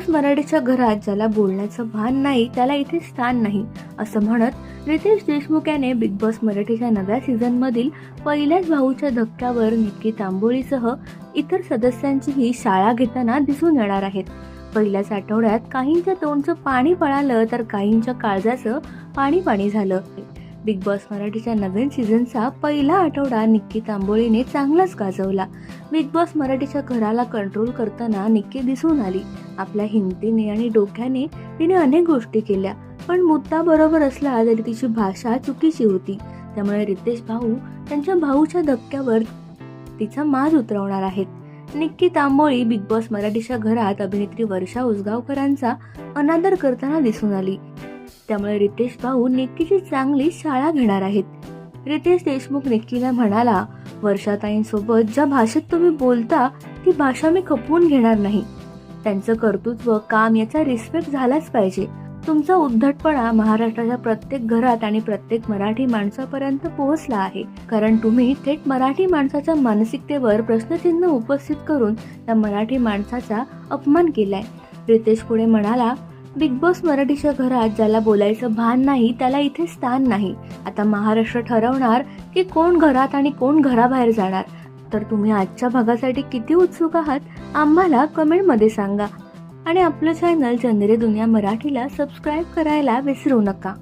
माणूस मराठीच्या घरात ज्याला बोलण्याचं भान नाही त्याला इथे स्थान नाही असं म्हणत रितेश देशमुख याने बिग बॉस मराठीच्या नव्या सीझन मधील पहिल्याच भाऊच्या धक्क्यावर निक्की तांबोळीसह इतर सदस्यांचीही शाळा घेताना दिसून येणार आहेत. पहिल्याच आठवड्यात काहींच्या तोंडचं पाणी पळालं तर काहींच्या काळजाचं पाणी पाणी झालं. बिग बॉस मराठीच्या नवीन सीझनचा पहिला आठवडा निक्की तांबोळीने चांगलाच गाजवला. बिग बॉस मराठीच्या घराला कंट्रोल करताना निक्की दिसून आली. आपल्या हिमतीने आणि डोक्याने तिने अनेक गोष्टी केल्या पण मुद्दा बरोबर असला तरी तिची भाषा चुकीची होती. त्यामुळे रितेश भाऊ त्यांच्या भाऊच्या धक्क्यावर तिचा माज उतरवणार आहेत. निक्की तांबोळी बिग बॉस मराठीच्या घरात अभिनेत्री वर्षा उसगावकरांचा अनादर करताना दिसून आली. त्यामुळे रितेश भाऊ निक्कीची चांगली शाळा घेणार आहेत. रितेश देशमुख निक्कीला म्हणाला वर्षाताईंसोबत ज्या भाषेत तुम्ही बोलता ती भाषा मी खपवून घेणार नाही. त्यांचं कर्तृत्व काम याचा रिस्पेक्ट झालाच पाहिजे. तुमचा उद्धटपणा महाराष्ट्राच्या प्रत्येक घरात आणि प्रत्येक मराठी माणसापर्यंत पोहोचला आहे. कारण तुम्ही थेट मराठी माणसाच्या मानसिकतेवर प्रश्नचिन्ह उपस्थित करून त्या मराठी माणसाचा अपमान केलाय. रितेश पुढे म्हणाला बिग बॉस मराठीच्या घरात ज्याला बोलायचं भान नाही त्याला इथे स्थान नाही. आता महाराष्ट्र ठरवणार की कोण घरात आणि कोण घराबाहेर जाणार. तर तुम्ही आजच्या भागासाठी किती उत्सुक आहात आम्हाला कमेंटमध्ये सांगा. आणि आपलं चॅनल चंद्रे दुनिया मराठीला सबस्क्राईब करायला विसरू नका.